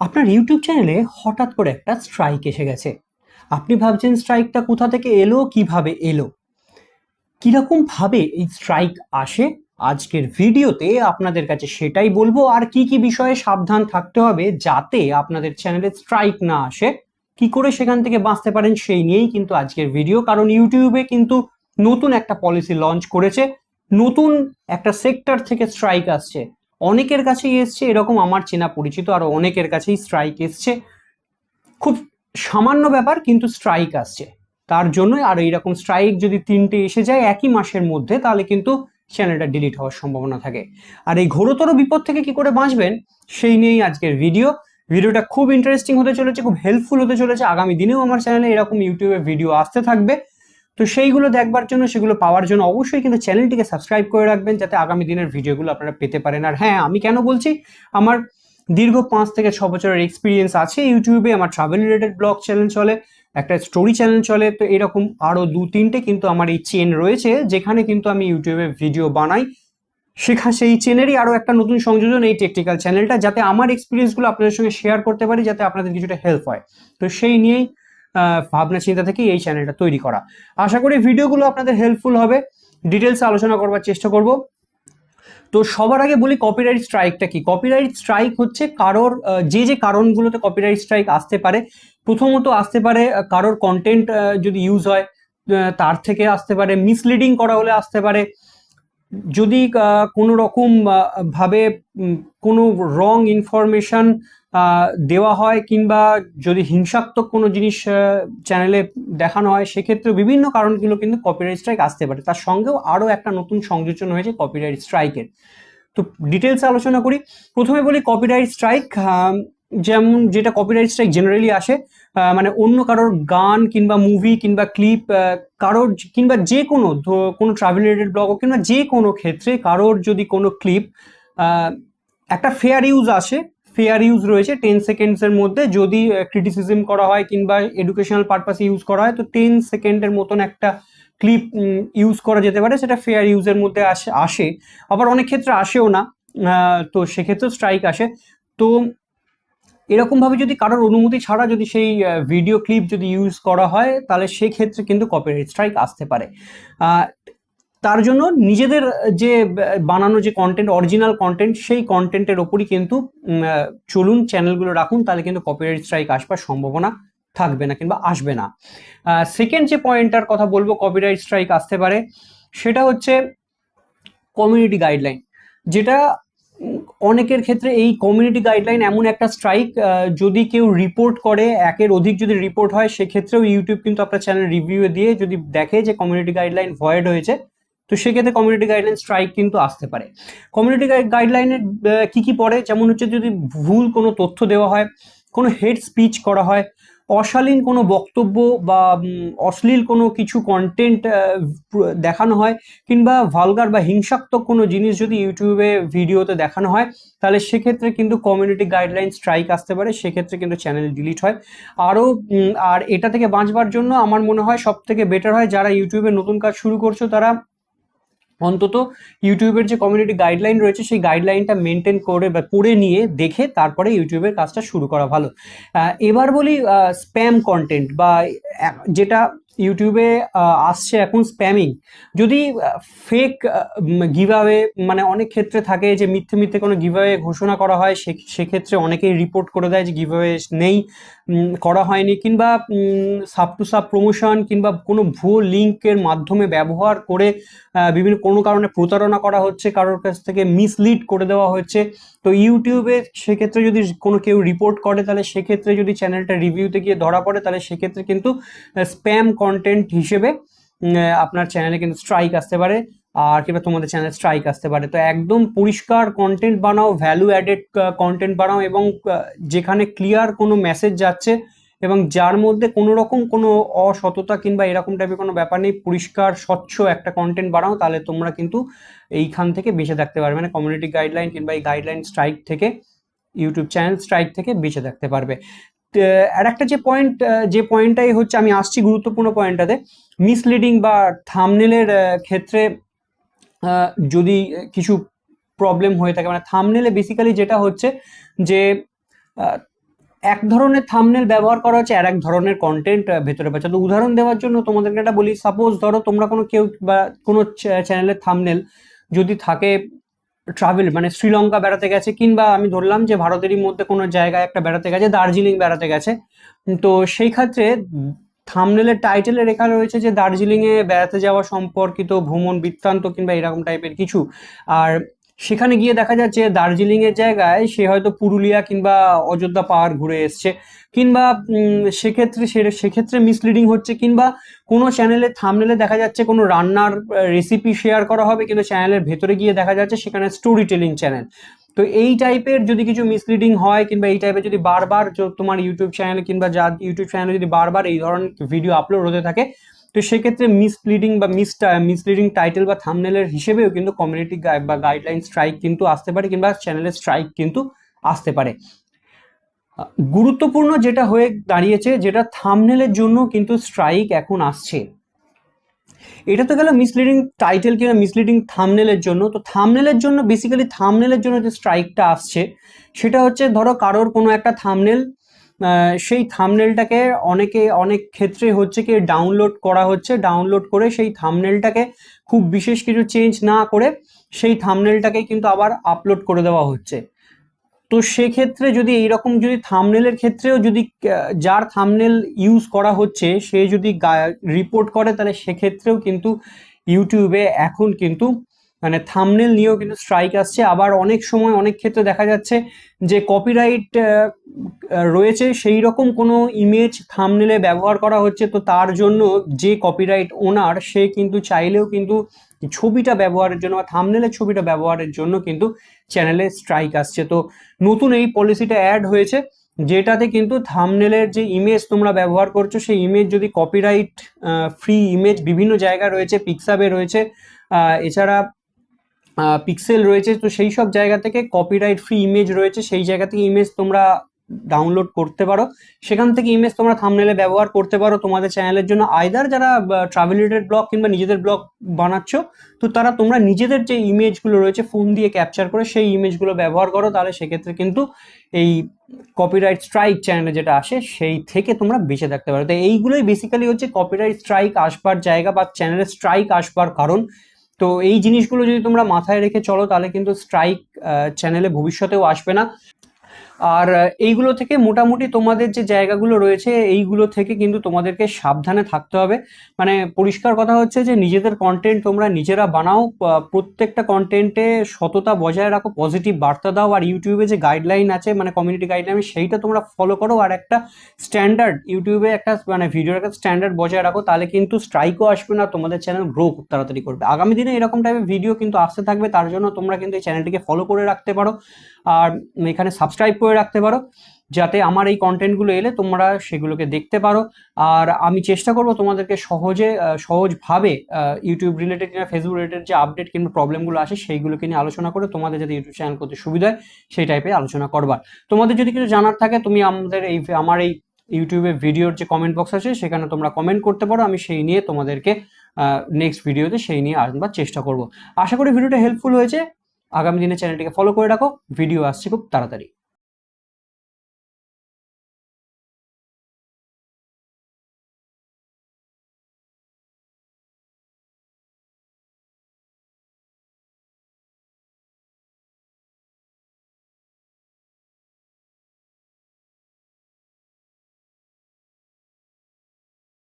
আপনার ইউটিউব চ্যানেলে হঠাৎ করে একটা স্ট্রাইক এসে গেছে। আপনি ভাবছেন স্ট্রাইকটা কোথা থেকে এলো, কীভাবে এলো? কীরকম ভাবে এই স্ট্রাইক আসে? আজকের ভিডিওতে আপনাদের কাছে সেটাই বলব। আর কি কি বিষয়ে সাবধান থাকতে হবে যাতে আপনাদের চ্যানেলে স্ট্রাইক না আসে? কি করে সেখান থেকে বাঁচতে পারেন সেই নিয়েই কিন্তু আজকের ভিডিও কারণ ইউটিউবে কিন্তু নতুন একটা পলিসি লঞ্চ করেছে। নতুন একটা সেক্টর থেকে স্ট্রাইক আসছে। অনেকের কাছেই এসছে, এরকম আমার চেনা পরিচিত আরও অনেকের কাছেই স্ট্রাইক এসছে। খুব সামান্য ব্যাপার, কিন্তু স্ট্রাইক আসছে। তার জন্য আর এইরকম স্ট্রাইক যদি তিনটে এসে যায় একই মাসের মধ্যে, তাহলে কিন্তু চ্যানেলটা ডিলিট হওয়ার সম্ভাবনা থাকে। আর এই ঘোরতর বিপদ থেকে কি করে বাঁচবেন, সেই নিয়েই আজকের ভিডিও ভিডিওটা খুব ইন্টারেস্টিং হতে চলেছে, খুব হেল্পফুল হতে চলেছে। আগামী দিনেও আমার চ্যানেলে এরকম ইউটিউবে ভিডিও আসতে থাকবে। তো সেইগুলো দেখবার জন্য, সেগুলো পাওয়ার জন্য অবশ্যই কিন্তু চ্যানেলটিকে সাবস্ক্রাইব করে রাখবেন যাতে আগামী দিনের ভিডিওগুলো আপনারা পেতে পারেন। আর হ্যাঁ আমি কেন বলছি? আমার দীর্ঘ পাঁচ থেকে ছ বছরের এক্সপিরিয়েন্স আছে ইউটিউবে আমার ট্রাভেল রিলেটেড ব্লগ চ্যানেল চলে, একটা স্টোরি চ্যানেল চলে। তো এরকম আরও দু, তিনটে কিন্তু আমার এই চেন রয়েছে, যেখানে কিন্তু আমি ইউটিউবে ভিডিও বানাই। শেখা সেই চেনেরই আরও একটা নতুন সংযোজন এই টেকনিক্যাল চ্যানেলটা যাতে আমার এক্সপিরিয়েন্সগুলো আপনাদের সঙ্গে শেয়ার করতে পারি, যাতে আপনাদের কিছুটা হেল্প হয়। তো সেই নিয়েই ভাবনা চিন্তা থেকে এই চ্যানেলটা তৈরি করা। আশা করি ভিডিওগুলো আপনাদের হেল্পফুল হবে। ডিটেলসে আলোচনা করবার চেষ্টা করব। তো সবার আগে বলি কপিরাইট স্ট্রাইকটা কি? কপিরাইট স্ট্রাইক হচ্ছে কারোর যে যে কারণগুলোতে কপিরাইট স্ট্রাইক আসতে পারে, প্রথমত আসতে পারে কারোর কন্টেন্ট যদি ইউজ হয় তার থেকে আসতে পারে মিসলিডিং করা হলে আসতে পারে যদি কোনো রকম ভাবে কোনো রং ইনফরমেশন দেওয়া হয় কিংবা যদি হিংসাত্মক কোনো জিনিস চ্যানেলে দেখানো হয় সেক্ষেত্রে বিভিন্ন কারণগুলো কিন্তু কপিরাইট স্ট্রাইক আসতে পারে। তার সঙ্গেও আরও একটা নতুন সংযোজন হয়েছে কপিরাইট স্ট্রাইকের তো ডিটেলস আলোচনা করি। প্রথমে বলি কপিরাইট স্ট্রাইক যেমন যেটা কপিরাইট স্ট্রাইক জেনারেলি আসে মানে অন্য কারোর গান কিংবা মুভি কিংবা ক্লিপ কারোর কিংবা যে কোনো কোনো ট্রাভেল রিলেটেড ব্লগ কিংবা যে কোনো ক্ষেত্রে কারোর যদি কোনো ক্লিপ একটা ফেয়ার ইউজ আসে ফেয়ার ইউজ রয়েছে টেন সেকেন্ডসের মধ্যে যদি ক্রিটিসিজম করা হয় কিংবা এডুকেশনাল পারপাসে ইউজ করা হয়, তো টেন সেকেন্ডের মতন একটা ক্লিপ ইউজ করা যেতে পারে, সেটা ফেয়ার ইউজের মধ্যে আসে আসে। আবার অনেক ক্ষেত্রে আসেও না তো সেক্ষেত্রেও স্ট্রাইক আসে। তো এরকমভাবে যদি কারোর অনুমতি ছাড়া যদি সেই ভিডিও ক্লিপ যদি ইউজ করা হয়, তাহলে সেক্ষেত্রে কিন্তু কপিরাইট স্ট্রাইক আসতে পারে। তার জন্য নিজেদের যে বানানো যে কন্টেন্ট অরিজিনাল কন্টেন্ট সেই কন্টেন্টের ওপরই কিন্তু চলুন চ্যানেলগুলো রাখুন, তাহলে কিন্তু কপিরাইট স্ট্রাইক আসবার সম্ভাবনা থাকবে না কিংবা আসবে না। সেকেন্ড যে পয়েন্টটার কথা বলব কপিরাইট স্ট্রাইক আসতে পারে, সেটা হচ্ছে কমিউনিটি গাইডলাইন যেটা অনেকের ক্ষেত্রে এই কমিউনিটি গাইডলাইন এমন একটা স্ট্রাইক যদি কেউ রিপোর্ট করে, একের অধিক যদি রিপোর্ট হয়, সেক্ষেত্রেও ইউটিউব কিন্তু আপনার চ্যানেল রিভিউ দিয়ে যদি দেখে যে কমিউনিটি গাইডলাইন ভয়েড হয়েছে, তো সেক্ষেত্রে কমিউনিটি গাইডলাইন স্ট্রাইক কিন্তু আসতে পারে। কমিউনিটি গাইডলাইনের কি কি পড়ে? যেমন হচ্ছে যদি ভুল কোনো তথ্য দেওয়া হয়, কোনো হেড স্পিচ করা হয় অশালীন কোনো বক্তব্য বা অশ্লীল কোনো কিছু কন্টেন্ট দেখানো হয় কিংবা ভালগার বা হিংসাত্মক কোনো জিনিস যদি ইউটিউবে ভিডিওতে দেখানো হয়, তাহলে সেক্ষেত্রে কিন্তু কমিউনিটি গাইডলাইন স্ট্রাইক আসতে পারে। সেক্ষেত্রে কিন্তু চ্যানেল ডিলিট হয়। আরও আর এটা থেকে বাঁচবার জন্য আমার মনে হয় সব থেকে বেটার হয় যারা ইউটিউবে নতুন কাজ শুরু করছ, তারা অন্তত ইউটিউবের যে কমিউনিটি গাইডলাইন রয়েছে, সেই গাইডলাইনটা মেনটেন করে বা করে নিয়ে দেখে তারপরে ইউটিউবের কাজটা শুরু করা ভালো। এবার বলি স্প্যাম কন্টেন্ট বা যেটা ইউটিউবে আসছে এখন স্প্যামিং যদি ফেক গিভঅ্যাওয়ে মানে অনেক ক্ষেত্রে থাকে যে মিথ্যে মিথ্যে কোনো গিভঅ্যাওয়ে ঘোষণা করা হয় সেক্ষেত্রে অনেকেই রিপোর্ট করে দেয় যে গিভঅ্যাওয়ে নেই করা হয়নি কিংবা সাব টু সাব প্রমোশন কিংবা কোনো ভুয়ো লিঙ্কের মাধ্যমে ব্যবহার করে বিভিন্ন কোনো কারণে প্রতারণা করা হচ্ছে, কারোর কাছ থেকে মিসলিড করে দেওয়া হচ্ছে। তো ইউটিউবে সেক্ষেত্রে যদি কোনো কেউ রিপোর্ট করে, তাহলে সেক্ষেত্রে যদি চ্যানেলটা রিভিউতে গিয়ে ধরা পড়ে, তাহলে সেক্ষেত্রে কিন্তু স্প্যাম কন্টেন্ট হিসেবে আপনার চ্যানেলে কিন্তু স্ট্রাইক আসতে পারে, আর কিংবা তোমাদের চ্যানেল স্ট্রাইক আসতে পারে। তো একদম পরিষ্কার কন্টেন্ট বানাও ভ্যালু অ্যাডেড কন্টেন্ট বানাও এবং যেখানে ক্লিয়ার কোনো মেসেজ যাচ্ছে এবং যার মধ্যে কোনো রকম কোনো অসততা কিংবা এরকম টাইপের কোনো ব্যাপার নেই, পরিষ্কার, স্বচ্ছ একটা কন্টেন্ট বানাও, তাহলে তোমরা কিন্তু এইখান থেকে বেঁচে থাকতে পারবে। মানে কমিউনিটি গাইডলাইন কিংবা এই গাইডলাইন স্ট্রাইক থেকে ইউটিউব চ্যানেল স্ট্রাইক থেকে বেঁচে থাকতে পারবে। আর একটা যে পয়েন্ট যে পয়েন্টটাই হচ্ছে আমি আসছি গুরুত্বপূর্ণ পয়েন্টটাতে মিসলিডিং বা থামনেলের ক্ষেত্রে যদি কিছু প্রবলেম হয়ে থাকে মানে থামনেলে বেসিক্যালি যেটা হচ্ছে যে এক ধরনের থামনেল ব্যবহার করা হচ্ছে আর এক ধরনের কন্টেন্ট ভেতরে পাচ্ছে। তো উদাহরণ দেওয়ার জন্য তোমাদেরকে একটা বলি সাপোজ ধরো তোমরা কোনো কেউ বা কোনো চ্যানেলের থামনেল যদি থাকে ট্রাভেল মানে শ্রীলঙ্কা বেড়াতে গেছে, কিংবা আমি ধরলাম যে ভারতেরই মধ্যে কোনো জায়গায় একটা বেড়াতে গেছে, দার্জিলিং বেড়াতে গেছে। তো সেই ক্ষেত্রে থামনেলের টাইটেলে রেখা রয়েছে যে দার্জিলিংয়ে বেড়াতে যাওয়া সম্পর্কিত ভ্রমণ বৃত্তান্ত কিংবা এরকম টাইপের কিছু। আর সেখানে গিয়ে দেখা যাচ্ছে দার্জিলিংয়ের জায়গায় সে হয়তো পুরুলিয়া কিংবা অযোধ্যা পাহাড় ঘুরে এসছে। কিংবা সেক্ষেত্রে সে, সেক্ষেত্রে মিসলিডিং হচ্ছে কিংবা কোনো চ্যানেলে থামনেলে দেখা যাচ্ছে কোনো রান্নার রেসিপি শেয়ার করা হবে কিন্তু চ্যানেলের ভেতরে গিয়ে দেখা যাচ্ছে সেখানে স্টোরি টেলিং চ্যানেল তো এই টাইপের যদি কিছু মিসলিডিং হয় কিংবা এই টাইপের যদি বারবার তোমার ইউটিউব চ্যানেল কিংবা যা ইউটিউব চ্যানেলে যদি বারবার এই ধরনের ভিডিও আপলোড হতে থাকে তো সেক্ষেত্রে মিসলিডিং বা মিস মিসলিডিং টাইটেল বা থামনেলের হিসেবেও কিন্তু কমিউনিটি বা গাইডলাইন স্ট্রাইক কিন্তু আসতে পারে কিংবা চ্যানেলের স্ট্রাইক কিন্তু আসতে পারে। গুরুত্বপূর্ণ যেটা হয়ে দাঁড়িয়েছে, যেটা থামনেলের জন্য কিন্তু স্ট্রাইক এখন আসছে। এটা তো গেল মিসলিডিং টাইটেল কিংবা মিসলিডিং থামনেলের জন্য। তো থামনেলের জন্য বেসিক্যালি থামনেলের জন্য যে স্ট্রাইকটা আসছে, সেটা হচ্ছে ধরো কারোর কোনো একটা থামনেল সেই থামনেলটাকে অনেকে, অনেক ক্ষেত্রে হচ্ছে কি ডাউনলোড করা হচ্ছে। ডাউনলোড করে সেই থামনেলটাকে খুব বিশেষ কিছু চেঞ্জ না করে সেই থামনেলটাকে কিন্তু আবার আপলোড করে দেওয়া হচ্ছে। তো সেক্ষেত্রে যদি এইরকম যদি থামনেলের ক্ষেত্রেও যদি যার থামনেল ইউজ করা হচ্ছে, সে যদি রিপোর্ট করে, তাহলে সেক্ষেত্রেও কিন্তু ইউটিউবে এখন কিন্তু মানে থামনেল নিয়েও কিন্তু স্ট্রাইক আসছে। আবার অনেক সময় অনেক ক্ষেত্রে দেখা যাচ্ছে যে কপিরাইট রয়েছে সেই রকম কোনো ইমেজ থামনেলে ব্যবহার করা হচ্ছে। তো তার জন্য যে কপিরাইট ওনার সে কিন্তু চাইলেও কিন্তু ছবিটা ব্যবহারের জন্য বা থামনেলের ছবিটা ব্যবহারের জন্য কিন্তু চ্যানেলে স্ট্রাইক আসছে। তো নতুন এই পলিসিটা অ্যাড হয়েছে, যেটাতে কিন্তু থামনেলের যে ইমেজ তোমরা ব্যবহার করছ, সেই ইমেজ যদি কপিরাইট ফ্রি ইমেজ বিভিন্ন জায়গায় রয়েছে পিক্সাবে রয়েছে এছাড়া পিক্সেল রয়েছে, তো সেই সব জায়গা থেকে কপিরাইট ফ্রি ইমেজ রয়েছে, সেই জায়গা থেকে ইমেজ তোমরা ডাউনলোড করতে পারো। সেখান থেকে ইমেজ তোমরা থামনেলে ব্যবহার করতে পারো তোমাদের চ্যানেলের জন্য। আইদার যারা ট্রাভেল রিলেটেড ব্লগ কিংবা নিজেদের ব্লগ বানাচ্ছ, তো তারা তোমরা নিজেদের যে ইমেজগুলো রয়েছে ফোন দিয়ে ক্যাপচার করে সেই ইমেজগুলো ব্যবহার করো, তাহলে সেক্ষেত্রে কিন্তু এই কপিরাইট স্ট্রাইক চ্যানেলে যেটা আসে, সেই থেকে তোমরা বেঁচে থাকতে পারো। তো এইগুলোই বেসিক্যালি হচ্ছে কপিরাইট স্ট্রাইক আসবার জায়গা বা চ্যানেলে স্ট্রাইক আসবার কারণ। তো এই জিনিসগুলো যদি তোমরা মাথায় রেখে চলো, তাহলে কিন্তু স্ট্রাইক চ্যানেলে ভবিষ্যতেও আসবে না। আর এইগুলো থেকে মোটামুটি তোমাদের যে জায়গাগুলো রয়েছে, এইগুলো থেকে কিন্তু তোমাদেরকে সাবধানে থাকতে হবে। মানে পরিষ্কার কথা হচ্ছে যে, নিজেদের কন্টেন্ট তোমরা নিজেরা বানাও প্রত্যেকটা কন্টেন্টে সততা বজায় রাখো পজিটিভ বার্তা দাও, আর ইউটিউবে যে গাইডলাইন আছে মানে কমিউনিটি গাইডলাইন সেইটা তোমরা ফলো করো, আর একটা স্ট্যান্ডার্ড ইউটিউবে একটা মানে ভিডিওর একটা স্ট্যান্ডার্ড বজায় রাখো, তাহলে কিন্তু স্ট্রাইকও আসবে না, তোমাদের চ্যানেল গ্রো খুব তাড়াতাড়ি করবে। আগামী দিনে এরকম টাইপের ভিডিও কিন্তু আসতে থাকবে, তার জন্য তোমরা কিন্তু এই চ্যানেলটিকে ফলো করে রাখতে পারো। আর এখানে সাবস্ক্রাইব করে রাখতে পারো, যাতে আমার এই কন্টেন্টগুলো এলে তোমরা সেগুলোকে দেখতে পারো। আর আমি চেষ্টা করব তোমাদেরকে সহজে সহজভাবে ইউটিউব রিলেটেড কিংবা ফেসবুক রিলেটেড যে আপডেট কিংবা প্রবলেমগুলো আসে সেইগুলোকে নিয়ে আলোচনা করে তোমাদের যাতে ইউটিউব চ্যানেল করতে সুবিধা হয়, সেই টাইপের আলোচনা করবার। তোমাদের যদি কিছু জানার থাকে, তুমি আমাদের এই, আমার এই ইউটিউবে ভিডিওর যে কমেন্ট বক্স আছে, সেখানে তোমরা কমেন্ট করতে পারো, আমি সেই নিয়ে তোমাদেরকে নেক্সট ভিডিওতে সেই নিয়ে আসবার চেষ্টা করব। আশা করি ভিডিওটা হেল্পফুল হয়েছে। আগামী দিনে চ্যানেলটিকে ফলো করে রাখো ভিডিও আসছে খুব তাড়াতাড়ি।